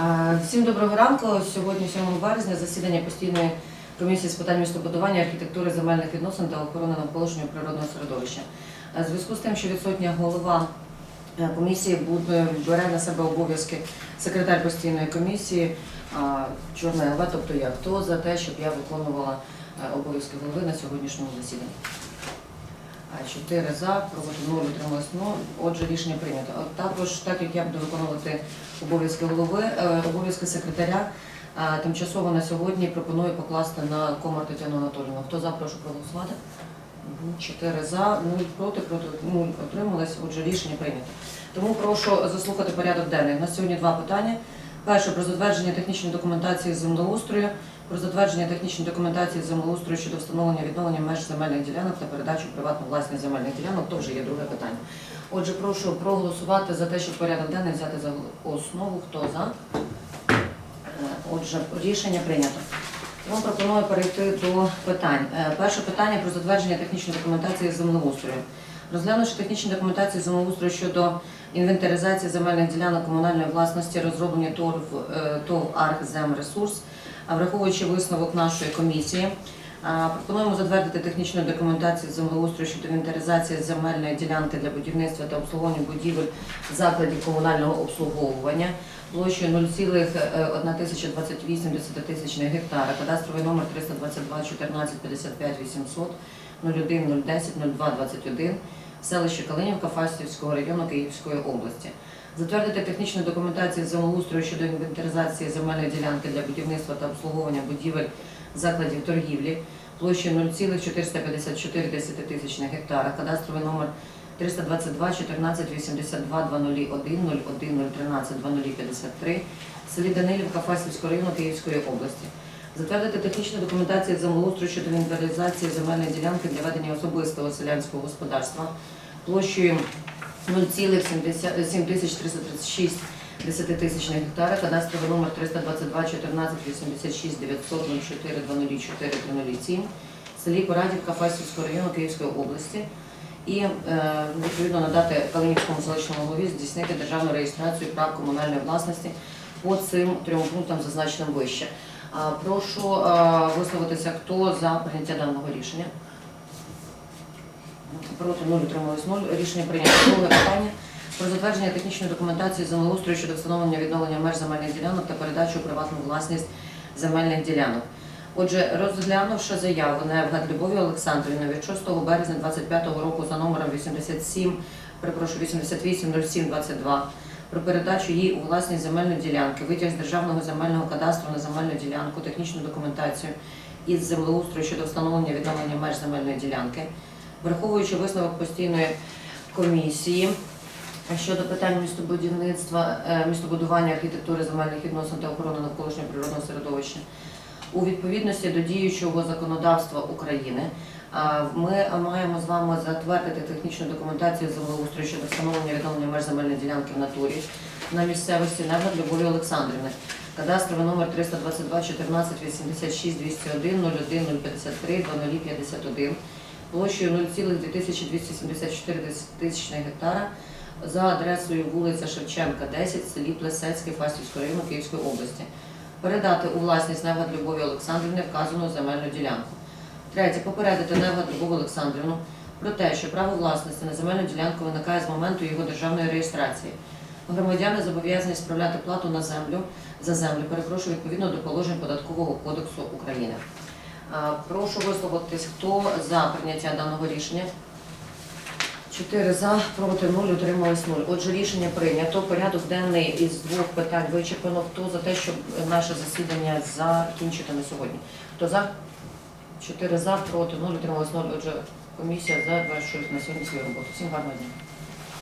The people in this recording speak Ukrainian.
А, Всім доброго ранку. Сьогодні, 7 березня, засідання постійної комісії з питань містобудування, архітектури, земельних відносин та охорони навколишнього природного середовища. А, В зв'язку з тим, що відсутня голова е, комісії бере на себе обов'язки секретар постійної комісії Чорна ЛВ, тобто я, хто за те, щоб я виконувала е, обов'язки голови на сьогоднішньому засіданні. А, Чотири за, проти нуль, утрималось нуль. Отже, рішення прийнято. Також, так як я буду виконувати обов'язки голови, е, обов'язки секретаря, е, тимчасово на сьогодні пропоную покласти на комар Тетяну Анатолійовну. Хто за, прошу проголосувати. Мгм. Чотири за, нуль проти, проти нуль отрималось. Отже, рішення прийнято. Тому прошу заслухати порядок денний. У нас сьогодні два питання. Перше про затвердження технічної документації з землеустрою, про затвердження технічної документації землеустрою щодо встановлення відновлення меж земельних ділянок та передачу в приватну власність земельних ділянок. То вже є друге питання. Отже, прошу проголосувати за те, щоб порядок денний взяти за основу. Хто за? Е, Отже, рішення прийнято. Тому пропоную перейти до питань. Е, Перше питання про затвердження технічної документації землеустрою. Розглянувши технічну документацію з землеустрою щодо інвентаризації земельних ділянок комунальної власності, розроблення ТОВ, е, ТОВ «Архземресурс», враховуючи висновок нашої комісії, пропонуємо затвердити технічну документацію землеустрою щодо інвентаризації земельної ділянки для будівництва та обслуговування будівель закладів комунального обслуговування площею 0,1028 десятитисячних гектара, кадастровий номер 322 14 55 800 01 010 02 21, селище Калинівка Фастівського району Київської області. Затвердити технічну документацію землеустрою щодо інвентаризації земельної ділянки для будівництва та обслуговування будівель закладів торгівлі площею 0,454 десятитисячних гектара, кадастровий номер 322 14 82 201 01 013 2053 в селі Данилівка Фастівського району Київської області. Затвердити технічну документацію землеустрою щодо інвентаризації земельної ділянки для ведення особистого селянського господарства площею 0,7336 десятитисячних гектара, кадастровий номер 322 14 86 900 04 204 307 в селі Порадівка Фастівського району Київської області і е, відповідно надати Калинівському селищному голові здійснити державну реєстрацію прав комунальної власності по цим трьом пунктам, зазначеним вище. Прошу е, висловитися, хто за прийняття даного рішення. Проти нуль, утрималось нуль. Рішення прийнято. Друге питання про затвердження технічної документації землеустрою щодо встановлення відновлення меж земельних ділянок та передачу у приватну власність земельних ділянок. Отже, розглянувши заяву Невгад Любові Олександрівни від 6 березня 2025 року за номером 87, перепрошую, 880722 про передачу їй у власність земельної ділянки, витяг з державного земельного кадастру на земельну ділянку, технічну документацію із землеустрою щодо встановлення відновлення меж земельної ділянки, враховуючи висновок постійної комісії щодо питань містобудівництва, е, містобудування, архітектури, земельних відносин та охорони навколишнього природного середовища у відповідності до діючого законодавства України. Ми маємо з вами затвердити технічну документацію землеустрою щодо встановлення відновлення меж земельної ділянки в натурі на місцевості Невгад Любові Олександрівни. Кадастровий номер 322 14 86 201 01 053 0051 площею 0,2274 тисячних гектара за адресою вулиця Шевченка, 10, в селі Плесецьке, Фастівського району Київської області. Передати у власність Невгад Любові Олександрівни вказану земельну ділянку. Третє. Попередити Невгад Любові Олександрівну про те, що право власності на земельну ділянку виникає з моменту його державної реєстрації. Громадяни зобов'язані справляти плату на землю за землю, перепрошую, відповідно до положень Податкового кодексу України. А, Прошу висловитись, хто за прийняття даного рішення. Чотири за, проти нуль, утримались нуль. Отже, рішення прийнято. Порядок денний із двох питань вичерпано. Хто за те, щоб наше засідання закінчити на сьогодні? Хто за? Чотири за, проти нуль, утримались нуль. Отже, комісія завершує на сьогодні свою роботу. Всім гарного дня.